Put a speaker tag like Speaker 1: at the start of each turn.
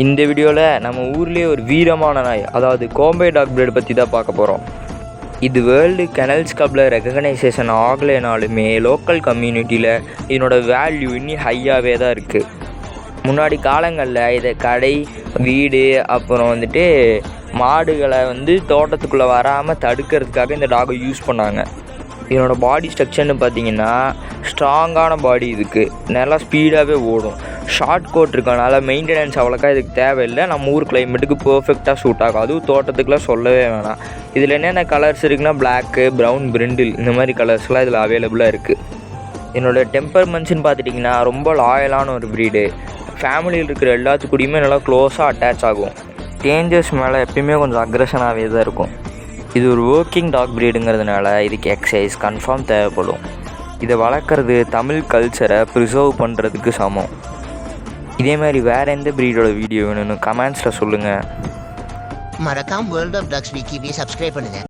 Speaker 1: இந்த வீடியோவில் நம்ம ஊர்லேயே ஒரு வீரமான நாய் அதாவது கோம்பை டாக் பிரீட் பற்றி தான் பார்க்க போகிறோம் இது வேர்ல்டு கெனல்ஸ் கப்பில் ரெகக்னைசேஷன் ஆகலைனாலுமே லோக்கல் கம்யூனிட்டியில் இதனோட வேல்யூ இன்னும் ஹையாகவே தான் இருக்குது முன்னாடி காலங்களில் இதை கடை வீடு அப்புறம் வந்துட்டு மாடுகளை வந்து தோட்டத்துக்குள்ளே வராமல் தடுக்கிறதுக்காக இந்த டாகை யூஸ் பண்ணாங்க. இதனோட பாடி ஸ்ட்ரக்சர்னு பார்த்தீங்கன்னா ஸ்ட்ராங்கான பாடி இதுக்கு. நல்லா ஸ்பீடாகவே ஓடும். ஷார்ட் கோட் இருக்கனால மெயின்டெனன்ஸ் அவ்வளோக்கா இதுக்கு தேவையில்லை. நம்ம ஊர் கிளைமேட்டுக்கு பர்ஃபெக்டாக சூட் ஆகும் அதுவும் தோட்டத்துக்குலாம் சொல்லவே வேணாம். இதில் என்னென்ன கலர்ஸ் இருக்குன்னா பிளாக்கு ப்ரௌன் பிரிண்டில் இந்த மாதிரி கலர்ஸ்லாம் இதில் அவைலபிளாக இருக்குது என்னோடய டெம்பர்மெண்ட்ஸ்னு பார்த்துட்டிங்கன்னா ரொம்ப லாயலான ஒரு ப்ரீடு ஃபேமிலியில் இருக்கிற எல்லாத்துக்கூடயுமே நல்லா க்ளோஸாக அட்டாச் ஆகும். டேஞ்சர்ஸ் மேலே எப்பயுமே கொஞ்சம் அக்ரஷனாகவே தான் இருக்கும். இது ஒரு ஒர்க்கிங் டாக் ப்ரீடுங்கிறதுனால இதுக்கு எக்ஸசைஸ் கன்ஃபார்ம் தேவைப்படும். இதை வளர்க்குறது தமிழ் கல்ச்சரை ப்ரிசர்வ் பண்ணுறதுக்கு சமம். இதே மாதிரி வேறு எந்த ப்ரீடோட வீடியோ வேணும்னு கமெண்ட்ஸில் சொல்லுங்கள்
Speaker 2: மறக்காம வேர்ல்ட் ஆஃப் டாக்ஸ் விக்கிவி சப்ஸ்கிரைப் பண்ணுங்க.